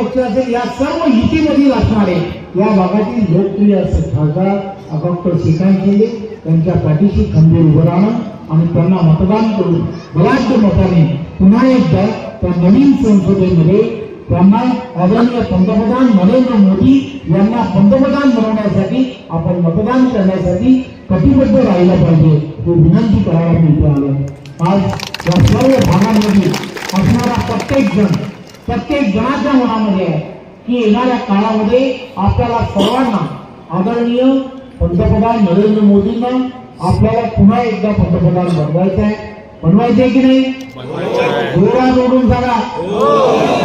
पक्ष असेल या सर्व युतीमधील असणारे या भागातील लोकप्रिय असे खासदार डॉक्टर श्रीकांत केले त्यांच्या पाठीशी खंबीर उभं राहणं आणि त्यांना मतदान करून बलाढ्य मताने पुन्हा एकदा त्या नवीन संसदेमध्ये त्यांना आदरणीय पंतप्रधान नरेंद्र मोदी यांना पंतप्रधान बनवण्यासाठी आपण मतदान करण्यासाठी कटिबद्ध राहिलं पाहिजे हे विनंती करायला मी इथे आज या सर्व भागांमध्ये असणारा प्रत्येक जण प्रत्येक जणाच्या मनामध्ये आहे की येणाऱ्या काळामध्ये आपल्याला सर्वांना आदरणीय पंतप्रधान नरेंद्र मोदींना आपल्याला पुन्हा एकदा पंतप्रधान बनवायचं आहे. बनवायचं आहे की नाही? जोरात ओढून सांगा.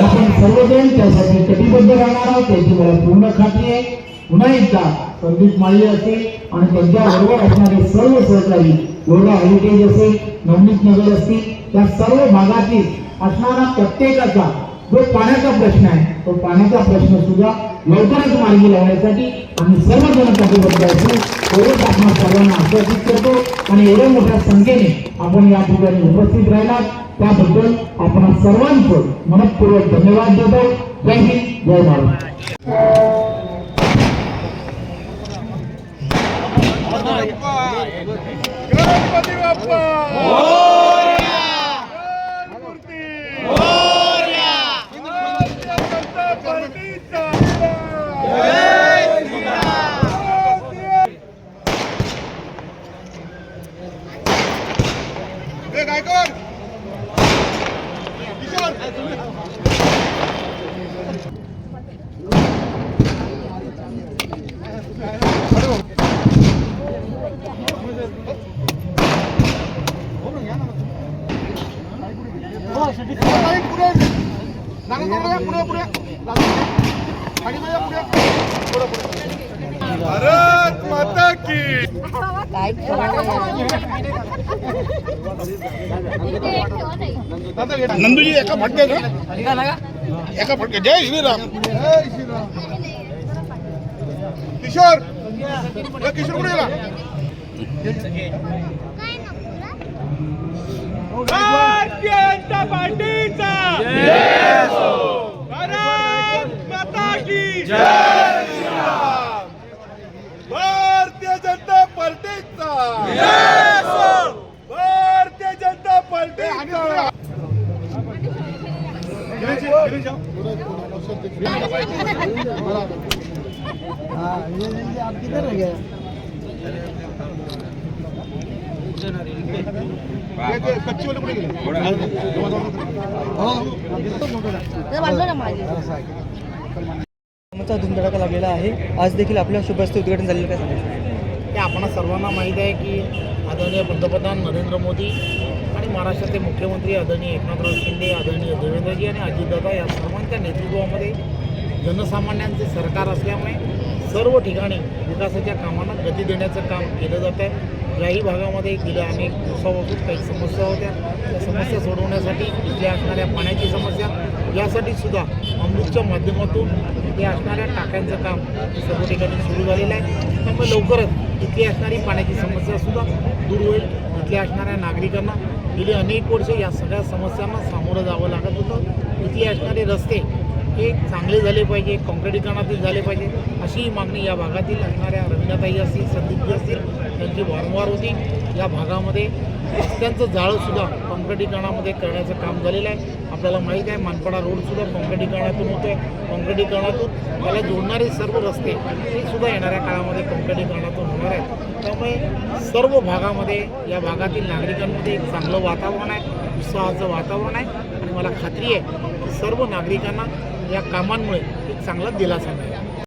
आपण सर्वजण त्यासाठी कटिबद्ध राहणार आहोत त्याची मला पूर्ण खात्री आहे. पुन्हा एकदा संदीप माळी असेल आणि त्यांच्या बरोबर असणारे सर्व सहकारी एवढा हेरिटेज असेल नवनीत नगर असतील त्या सर्व भागातील असणारा प्रत्येकाचा जो पाण्याचा प्रश्न आहे तो पाण्याचा प्रश्न सुद्धा लवकरच मार्गी लावण्यासाठी आम्ही सर्वजण कटिबद्ध असू एवढंच आपण सर्वांना आश्वासित करतो आणि एवढ्या मोठ्या संख्येने आपण या ठिकाणी उपस्थित राहिलात. त्याबद्दल आपण सर्वांचं मनपूर्वक धन्यवाद देतो. जय हिंद जय महाराष्ट्र जनता पार्टीचा ए, गायकवाड भारत माता की। नंदूजी एका फटक्यात एका फटक्यात. जय श्रीराम. जय श्रीराम किशोर किशोर कुठे गेला? भारतीय जनता पार्टीचा. कच्ची धुमधडाका लागलेला आहे. आज देखील आपल्या शुभस्ते उद्घाटन झालेलं काय सांगायचं आपण सर्वांना माहीत आहे की आदरणीय पंतप्रधान नरेंद्र मोदी आणि महाराष्ट्राचे मुख्यमंत्री आदरणीय एकनाथराव शिंदे आदरणीय देवेंद्रजी आणि अजितदादा या सर्वांच्या नेतृत्वामध्ये जनसामान्यांचे सरकार असल्यामुळे सर्व ठिकाणी विकासाच्या कामांना गती देण्याचं काम केलं जात आहे. याही भागामध्ये गेल्या अनेक दिवसापासून काही समस्या होत्या. त्या समस्या सोडवण्यासाठी इथल्या असणाऱ्या पाण्याची समस्या यासाठी सुद्धा अमृतच्या माध्यमातून इथे असणाऱ्या टाक्यांचं काम सर्व ठिकाणी सुरू झालेलं आहे. त्यामुळे लवकरच इथली असणारी पाण्याची समस्या सुद्धा दूर होईल. इथल्या असणाऱ्या नागरिकांना गेली अनेक वर्ष या सगळ्या समस्यांना सामोरं जावं लागत होतं. इथले असणारे रस्ते हे चांगले झाले पाहिजे काँक्रिटीकरणातील झाले पाहिजे अशी मागणी या भागातील असणाऱ्या रवीनाताई असतील संदीपजी असतील त्यांची वारंवार होती. या भागामध्ये रस्त्यांचं जाळंसुद्धा काँक्रिटीकरणामध्ये करण्याचं काम झालेलं आहे. आपल्याला माहीत आहे मानपाडा रोडसुद्धा काँक्रिटीकरणातून होतो आहे काँक्रिटीकरणातून त्याला जोडणारे सर्व रस्ते हे सुद्धा येणाऱ्या काळामध्ये काँक्रिटीकरणातून होणार आहेत. त्यामुळे सर्व भागामध्ये या भागातील नागरिकांमध्ये एक चांगलं वातावरण आहे उत्साहाचं वातावरण आहे. आणि मला खात्री आहे की सर्व नागरिकांना या कामांमुळे एक चांगला दिलासा मिळेल.